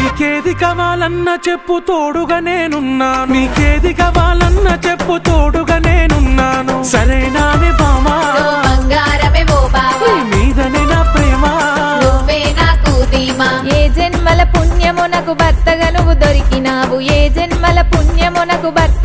నీకేది కావాలన్నా చెప్పు తోడుగా నేనున్నాను. నీకేది కావాలన్నా చెప్పు తోడుగా నేనున్నాను. సరేనానే బామా మీదనే నా ప్రేమ. ఏ జన్మల పుణ్యమునకు భర్తగా నువ్వు దొరికినావు. ఏ జన్మల పుణ్యమునకు భర్తగా